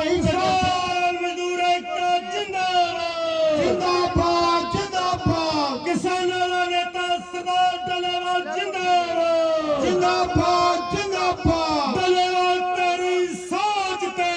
ਕੋਈ ਜਗਾਲ ਮਜ਼ਦੂਰ ਏਕਤਾ ਜਿੰਦਾਬਾਦ। ਜਿੰਦਾਬਾਦ ਜਿੰਦਾਬਾਦ। ਕਿਸਾਨਾਂ ਦਾ ਨੇਤਾ ਸਰਦਾਰ ਡਲੇਵਾਲ ਜਿੰਦਾਬਾਦ। ਜਿੰਦਾਬਾਦ ਜਿੰਦਾਬਾਦ। ਡਲੇਵਾਲ ਤੇਰੀ ਸਾਜ ਤੇ।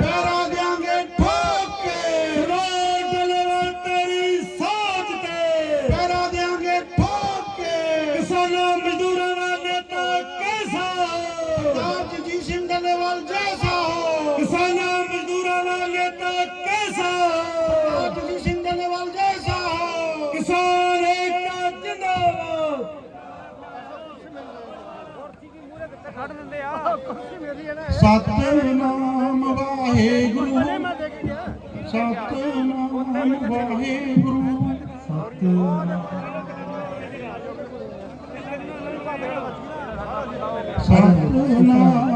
ਪੈਰਾਂ ਦੇਾਂਗੇ ਠੋਕ ਕੇ। ਸਰਦਾਰ ਡਲੇਵਾਲ ਤੇਰੀ ਸਾਜ ਤੇ। ਪੈਰਾਂ ਦੇਾਂਗੇ ਠੋਕ ਕੇ। ਕਿਸਾਨਾਂ ਮਜ਼ਦੂਰਾਂ ਦਾ ਨੇਤਾ ਕੈਸਾ? ਸਰਦਾਰ ਜੀ ਸਿੰਘ ਡਲੇਵਾਲ ਜੈਸਾ। ਜੈਸਾ ਜਗਜੀਤ ਸਿੰਘ ਦਾਨੇਵਾਲ ਜੈਸਾ ਕਿਸਾਨ ਏਕਤਾ ਜਿੰਦਾਬਾਦ ਸਤਿਨਾਮ ਵਾਹਿਗੁਰੂ ਸਤਿਨਾਮ ਵਾਹਿਗੁਰੂ ਸਤਿਨਾਮ ਸਤਿਨਾਮ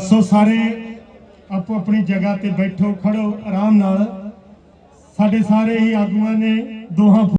ਸੋ ਸਾਰੇ ਆਪੋ ਆਪਣੀ ਜਗ੍ਹਾ ਤੇ ਬੈਠੋ, ਖੜੋ, ਆਰਾਮ ਨਾਲ। ਸਾਡੇ ਸਾਰੇ ਹੀ ਆਗੂਆਂ ਨੇ ਦੋਹਾਂ